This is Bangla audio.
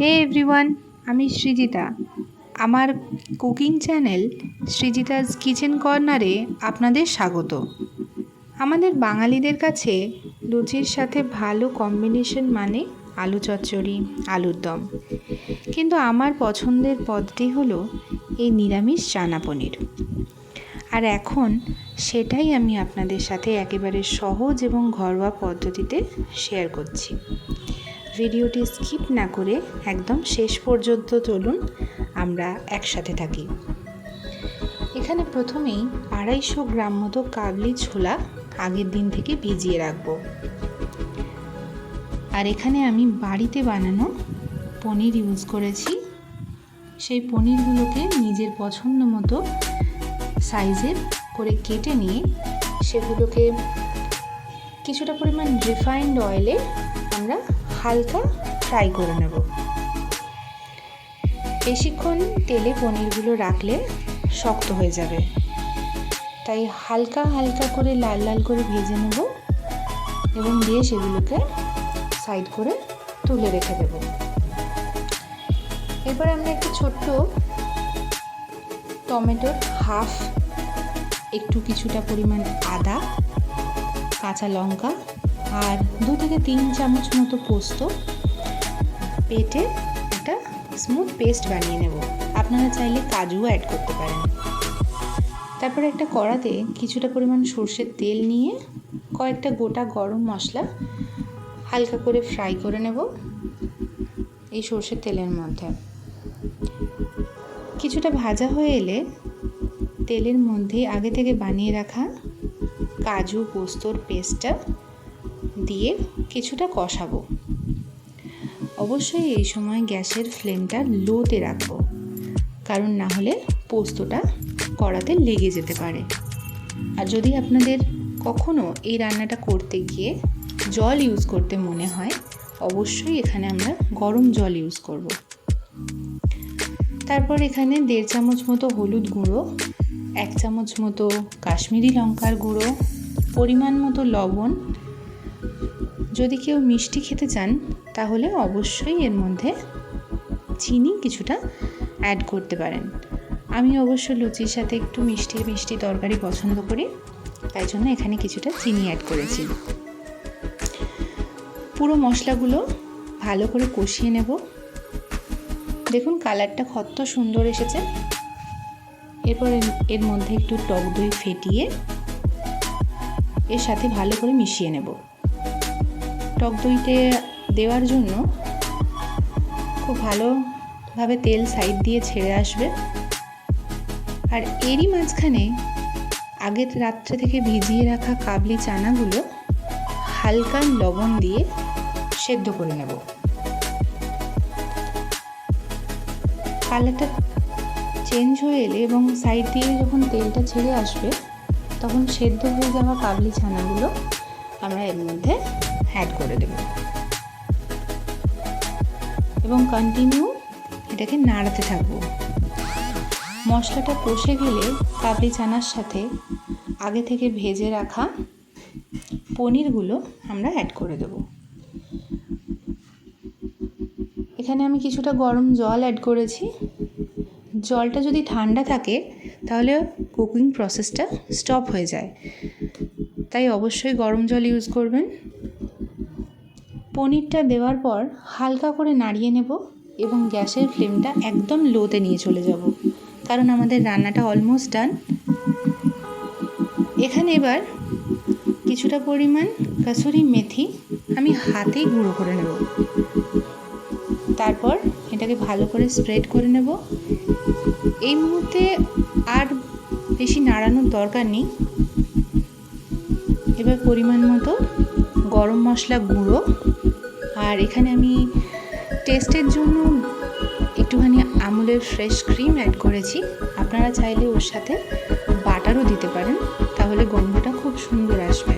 হে এভরিওয়ান, আমি সৃজিতা। আমার কুকিং চ্যানেল সৃজিতাস কিচেন কর্নারে আপনাদের স্বাগত। আমাদের বাঙালিদের কাছে লুচির সাথে ভালো কম্বিনেশন মানে আলু চচ্চড়ি, আলুর দম। কিন্তু আমার পছন্দের পদটি হলো এই নিরামিষ চানা পনির। আর এখন সেটাই আমি আপনাদের সাথে একেবারে সহজ এবং ঘরোয়া পদ্ধতিতে শেয়ার করছি। ভিডিওটি স্কিপ না করে একদম শেষ পর্যন্ত চলুন আমরা একসাথে থাকি। এখানে প্রথমেই আড়াইশো গ্রাম মতো কাবলি ছোলা আগের দিন থেকে ভিজিয়ে রাখব। আর এখানে আমি বাড়িতে বানানো পনির ইউজ করেছি। সেই পনিরগুলোকে নিজের পছন্দ মতো সাইজের করে কেটে নিয়ে সেগুলোকে কিছুটা পরিমাণ রিফাইন্ড অয়েলে আমরা হালকা ফ্রাই করে নেব। বেশিক্ষণ তেলে পনিরগুলো রাখলে শক্ত হয়ে যাবে। তাই হালকা হালকা করে লাল লাল করে ভেজে নেব এবং দিয়ে সেগুলোকে সাইড করে তুলে রেখে দেব। এরপর আমরা একটা ছোট্ট টমেটোর হাফ, একটু কিছুটা পরিমাণ আদা, কাঁচা লঙ্কা আর দু থেকে তিন চামচ মতো পোস্ত। পেটে একটা স্মুথ পেস্ট বানিয়ে নেব। আপনারা চাইলে কাজুও অ্যাড করতে পারেন। তারপরে একটা কড়াতে কিছুটা পরিমাণ সর্ষের তেল নিয়ে কয়েকটা গোটা গরম মশলা হালকা করে ফ্রাই করে নেব এই সর্ষের তেলের মধ্যে। কিছুটা ভাজা হয়ে এলে তেলের মধ্যে আগে থেকে বানিয়ে রাখা কাজু, পোস্তর পেস্টটা দিয়ে কিছুটা কষাবো। অবশ্যই এই সময় গ্যাসের ফ্লেমটা লোতে রাখব, কারণ না হলে পোস্তটা কড়াতে লেগে যেতে পারে। আর যদি আপনাদের কখনো এই রান্নাটা করতে গিয়ে জল ইউজ করতে মনে হয়, অবশ্যই এখানে আমরা গরম জল ইউজ করব। তারপর এখানে দেড় চামচ মতো হলুদ গুঁড়ো, এক চামচ মতো কাশ্মীরি লঙ্কার গুঁড়ো, পরিমাণ মতো লবণ যদি কেউ মিষ্টি খেতে চান, তাহলে অবশ্যই এর মধ্যে চিনি কিছুটা অ্যাড করতে পারেন। আমি অবশ্য লুচির সাথে একটু মিষ্টি মিষ্টি তরকারি পছন্দ করি, তাই জন্য এখানে কিছুটা চিনি অ্যাড করেছি। পুরো মশলাগুলো ভালো করে কষিয়ে নেব। দেখুন কালারটা কত সুন্দর এসেছে। এরপর এর মধ্যে একটু টক দই ফেটিয়ে এর সাথে ভালো করে মিশিয়ে নেব। টক দইতে দেওয়ার জন্য খুব ভালোভাবে তেল সাইড দিয়ে ছেড়ে আসবে। আর এরই মাঝখানে আগের রাত্রে থেকে ভিজিয়ে রাখা কাবলি চানাগুলো হালকা লবণ দিয়ে সেদ্ধ করে নেব। কালারটা চেঞ্জ হয়ে এলে এবং সাইড দিয়ে যখন তেলটা ছেড়ে আসবে, তখন সেদ্ধ হয়ে যাওয়া কাবলি ছানাগুলো আমরা এর মধ্যে অ্যাড করে দেব। এবং কন্টিনিউ এটাকে নাড়াতে থাকব। মশলাটা কষে গেলে কাবলি চানার সাথে আগে থেকে ভেজে রাখা পনিরগুলো আমরা অ্যাড করে দেব। এখানে আমি কিছুটা গরম জল অ্যাড করেছি। জলটা যদি ঠান্ডা থাকে, তাহলে কুকিং প্রসেসটা স্টপ হয়ে যায়। তাই অবশ্যই গরম জল ইউজ করবেন। পনিরটা দেওয়ার পর হালকা করে নাড়িয়ে নেব এবং গ্যাসের ফ্লেমটা একদম লোতে নিয়ে চলে যাব। কারণ আমাদের রান্নাটা অলমোস্ট ডান এখানে এবার কিছুটা পরিমাণ কাসুরি মেথি আমি হাতেই গুঁড়ো করে নেব। তারপর এটাকে ভালো করে স্প্রেড করে নেব। এই মুহূর্তে আর বেশি নাড়ানোর দরকার নেই। এবার পরিমাণ মতো গরম মশলা গুঁড়ো। আর এখানে আমি টেস্টের জন্য একটুখানি আমুলের ফ্রেশ ক্রিম অ্যাড করেছি। আপনারা চাইলে ওর সাথে বাটারও দিতে পারেন। তাহলে গন্ধটা খুব সুন্দর আসবে।